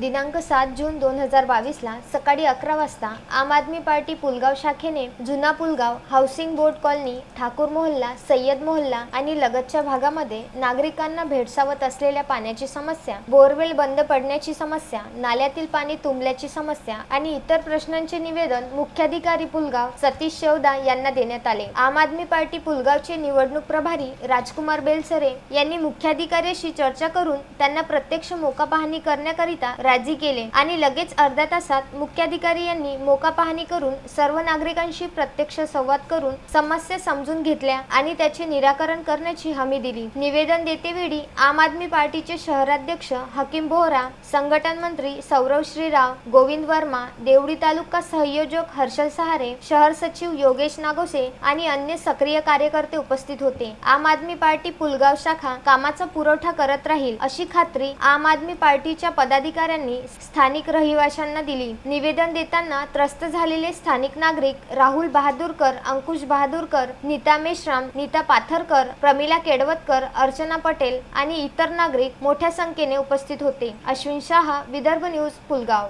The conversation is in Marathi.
दिनांक सात जून दोन हजार बावीसला सकाळी अकरा वाजता आम आदमी पार्टी पुलगाव शाखेने जुना Pulgaon housing board colony Thakur मोहल्ला सय्यद मोहल्ला आणि लगतच्या भागामध्ये नागरिकांना भेडसावत असलेल्या पाण्याची समस्या बोरवेल बंद पडण्याची समस्या नाल्यातील पाणी तुंबल्याची समस्या आणि इतर प्रश्नांचे निवेदन मुख्याधिकारी पुलगाव सतीश शेवदा यांना देण्यात आले. आम आदमी पार्टी पुलगावचे निवडणूक प्रभारी राजकुमार बेलसरे यांनी मुख्याधिकाऱ्याशी चर्चा करून त्यांना प्रत्यक्ष मोका पाहणी करण्याकरिता राजी केले आणि लगेच अर्ध्या तासात मुख्याधिकारी यांनी मोका पाहणी करून सर्व नागरिकांशी प्रत्यक्ष संवाद करून समस्या समजून घेतल्या आणि त्याचे निराकरण करण्याची हमी दिली. निवेदन देतेवेळी आम आदमी पार्टीचे शहराध्यक्ष हकीम बोहरा संघटन मंत्री सौरव श्रीराव गोविंद वर्मा देवडी तालुका संयोजक हर्षल सहारे शहर सचिव योगेश नागोसे आणि अन्य सक्रिय कार्यकर्ते उपस्थित होते. आम आदमी पार्टी पुलगाव शाखा कामाचा पुरवठा करत राहील अशी खात्री आम आदमी पार्टीच्या पदाधिकारी अधिकाऱ्यांनी स्थानिक रहिवाशांना दिली. निवेदन देताना त्रस्त झालेले स्थानिक नागरिक राहुल बहादूरकर अंकुश बहादूरकर नीता मेश्राम नीता पाथरकर प्रमिला केडवतकर अर्चना पटेल आणि इतर नागरिक मोठ्या संख्येने उपस्थित होते. अश्विन शहा विदर्भ न्यूज पुलगाव